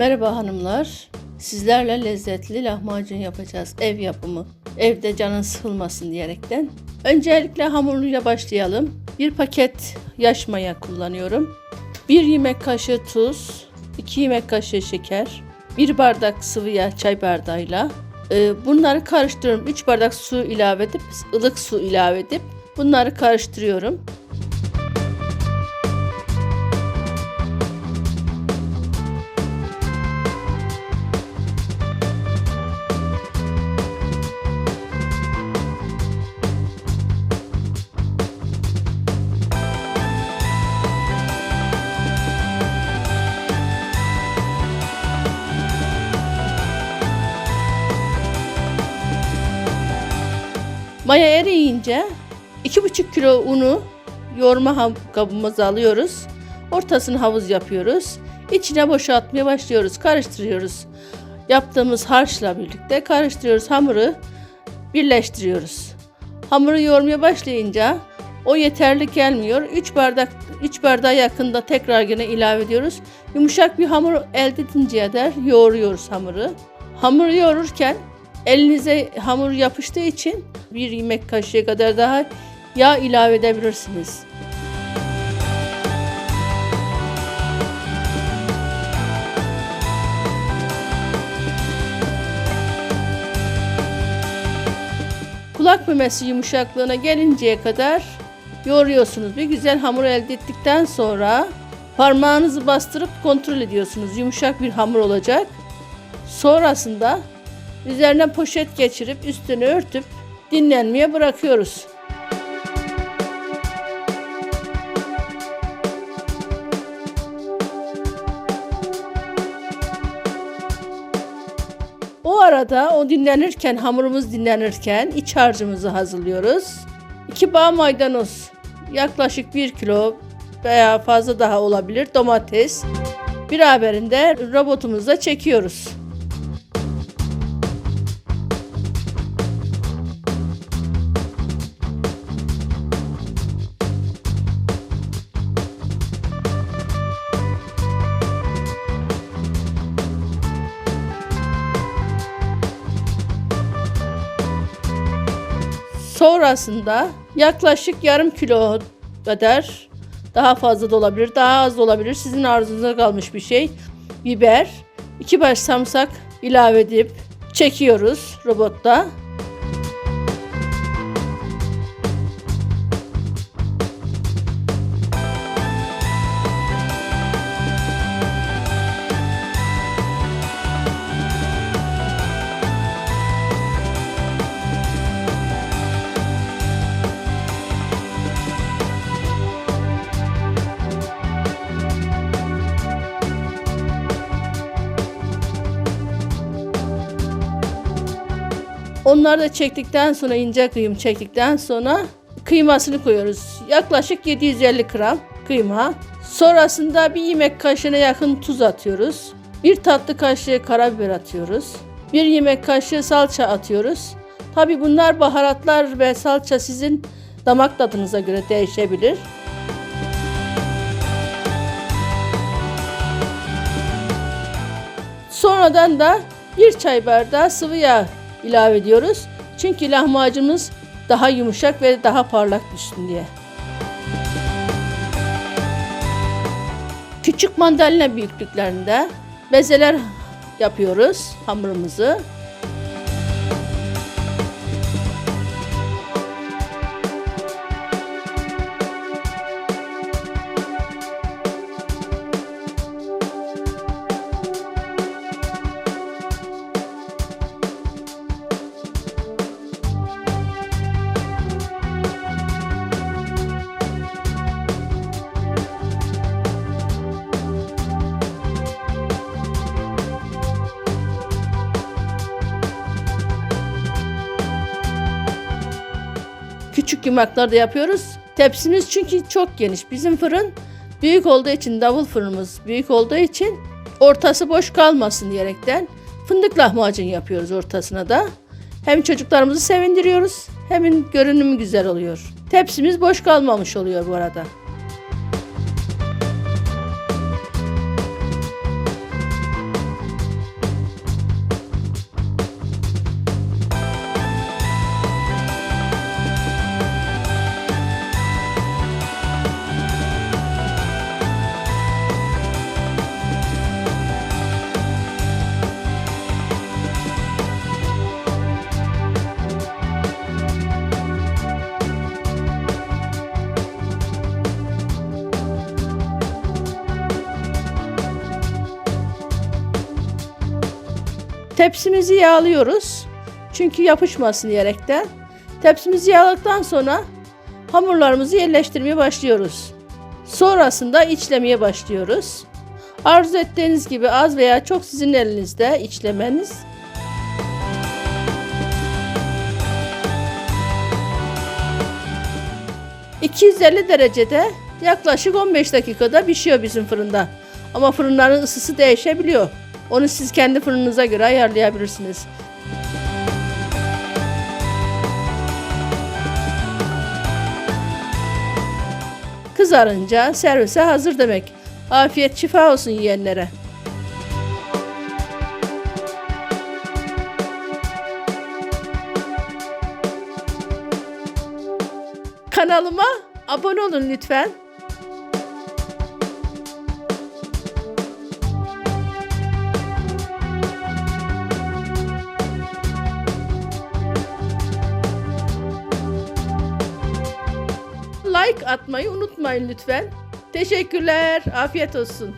Merhaba hanımlar. Sizlerle lezzetli lahmacun yapacağız. Ev yapımı. Evde canın sıkılmasın diyerekten. Öncelikle hamuruyla başlayalım. Bir paket yaş maya kullanıyorum. Bir yemek kaşığı tuz, 2 yemek kaşığı şeker, bir bardak sıvı yağ çay bardağıyla. Ee, Bunları karıştırıyorum. 3 bardak su ilave edip, ılık su ilave edip bunları karıştırıyorum. Maya eriyince 2,5 kilo unu yoğurma kabımıza alıyoruz. Ortasını havuz yapıyoruz. İçine boşaltmaya başlıyoruz. Karıştırıyoruz. Yaptığımız harçla birlikte karıştırıyoruz. Hamuru birleştiriyoruz. Hamuru yoğurmaya başlayınca o yeterli gelmiyor. 3 bardak 3 bardağa yakında tekrar yine ilave ediyoruz. Yumuşak bir hamur elde edinceye kadar yoğuruyoruz hamuru. Hamuru yoğururken elinize hamur yapıştığı için bir yemek kaşığı kadar daha yağ ilave edebilirsiniz. Kulak memesi yumuşaklığına gelinceye kadar yoğuruyorsunuz. Bir güzel hamur elde ettikten sonra parmağınızı bastırıp kontrol ediyorsunuz. Yumuşak bir hamur olacak. Sonrasında üzerine poşet geçirip üstünü örtüp dinlenmeye bırakıyoruz. O arada o dinlenirken, hamurumuz dinlenirken iç harcımızı hazırlıyoruz. 2 bağ maydanoz, yaklaşık 1 kilo veya fazla daha olabilir domates. Beraberinde robotumuza çekiyoruz. Sonrasında yaklaşık yarım kilo kadar daha fazla da olabilir, daha az da olabilir. Sizin arzunuza kalmış bir şey. Biber, iki baş samsak ilave edip çekiyoruz robotta. Onları da çektikten sonra ince kıyım çektikten sonra kıymasını koyuyoruz. Yaklaşık 750 gram kıyma. Sonrasında bir yemek kaşığına yakın tuz atıyoruz. Bir tatlı kaşığı karabiber atıyoruz. Bir yemek kaşığı salça atıyoruz. Tabi bunlar baharatlar ve salça sizin damak tadınıza göre değişebilir. Sonradan da bir çay bardağı sıvı yağ ilave ediyoruz. Çünkü lahmacunumuz daha yumuşak ve daha parlak düşsün diye. Küçük mandalina büyüklüklerinde bezeler yapıyoruz hamurumuzu. Küçük yumaklar da yapıyoruz. Tepsimiz çünkü çok geniş. Bizim fırın büyük olduğu için, davul fırınımız büyük olduğu için ortası boş kalmasın diyerekten fındık lahmacun yapıyoruz ortasına da. Hem çocuklarımızı sevindiriyoruz hem görünümü güzel oluyor. Tepsimiz boş kalmamış oluyor bu arada. Tepsimizi yağlıyoruz. Çünkü yapışmasın diyerekten. Tepsimizi yağladıktan sonra hamurlarımızı yerleştirmeye başlıyoruz. Sonrasında içlemeye başlıyoruz. Arzu ettiğiniz gibi az veya çok sizin elinizde içlemeniz. ...250 derecede yaklaşık 15 dakikada pişiyor bizim fırında. Ama fırınların ısısı değişebiliyor. Onu siz kendi fırınınıza göre ayarlayabilirsiniz. Kızarınca servise hazır demek. Afiyet şifa olsun yiyenlere. Kanalıma abone olun lütfen. Like atmayı unutmayın lütfen. Teşekkürler. Afiyet olsun.